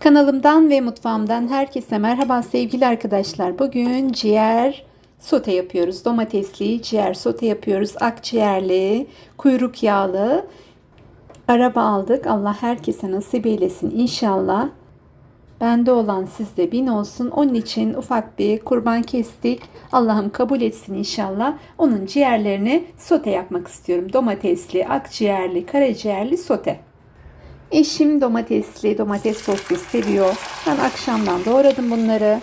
Kanalımdan ve mutfağımdan herkese merhaba sevgili arkadaşlar. Bugün ciğer sote yapıyoruz. Domatesli ciğer sote yapıyoruz. Akciğerli, kuyruk yağlı. Araba aldık. Allah herkese nasip eylesin inşallah. Bende olan sizde bin olsun. Onun için ufak bir kurban kestik. Allah'ım kabul etsin inşallah. Onun ciğerlerini sote yapmak istiyorum. Domatesli, akciğerli, karaciğerli sote. Eşim domatesli, domates soslu seviyor. Ben akşamdan doğradım bunları.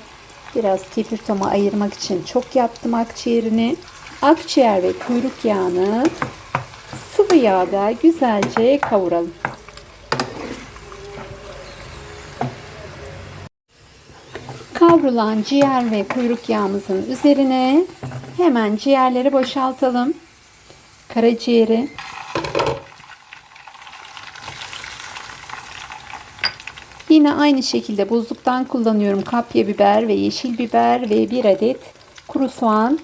Biraz kefir toma ayırmak için çok yaptım akciğerini. Akciğer ve kuyruk yağını sıvı yağda güzelce kavuralım. Kavrulan ciğer ve kuyruk yağımızın üzerine hemen ciğerleri boşaltalım. Karaciğeri Yine aynı şekilde buzluktan kullanıyorum kapya biber ve yeşil biber ve bir adet kuru soğan.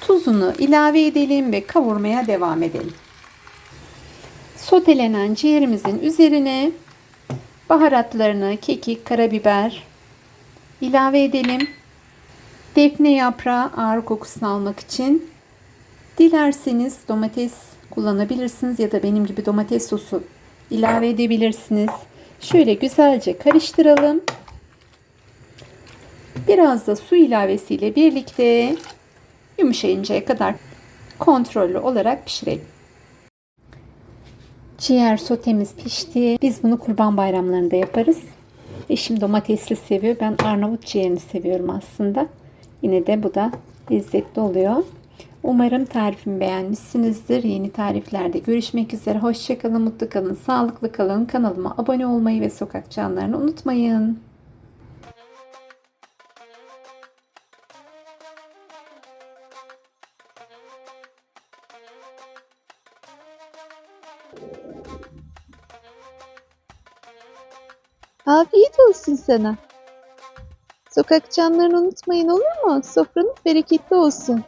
Tuzunu ilave edelim ve kavurmaya devam edelim. Sotelenen ciğerimizin üzerine baharatlarını kekik, karabiber ilave edelim. Defne yaprağı ağır kokusunu almak için dilerseniz domates kullanabilirsiniz ya da benim gibi domates sosu ilave edebilirsiniz. Şöyle güzelce karıştıralım. Biraz da su ilavesiyle birlikte yumuşayıncaya kadar kontrollü olarak pişirelim. Ciğer sotemiz pişti. Biz bunu kurban bayramlarında yaparız. Eşim domatesli seviyor. Ben Arnavut ciğerini seviyorum aslında. Yine de bu da lezzetli oluyor. Umarım tarifimi beğenmişsinizdir. Yeni tariflerde görüşmek üzere. Hoşçakalın, mutlu kalın, sağlıklı kalın. Kanalıma abone olmayı ve sokak canlarını unutmayın. Afiyet olsun sana. Sokak canlarını unutmayın olur mu? Sofranız bereketli olsun.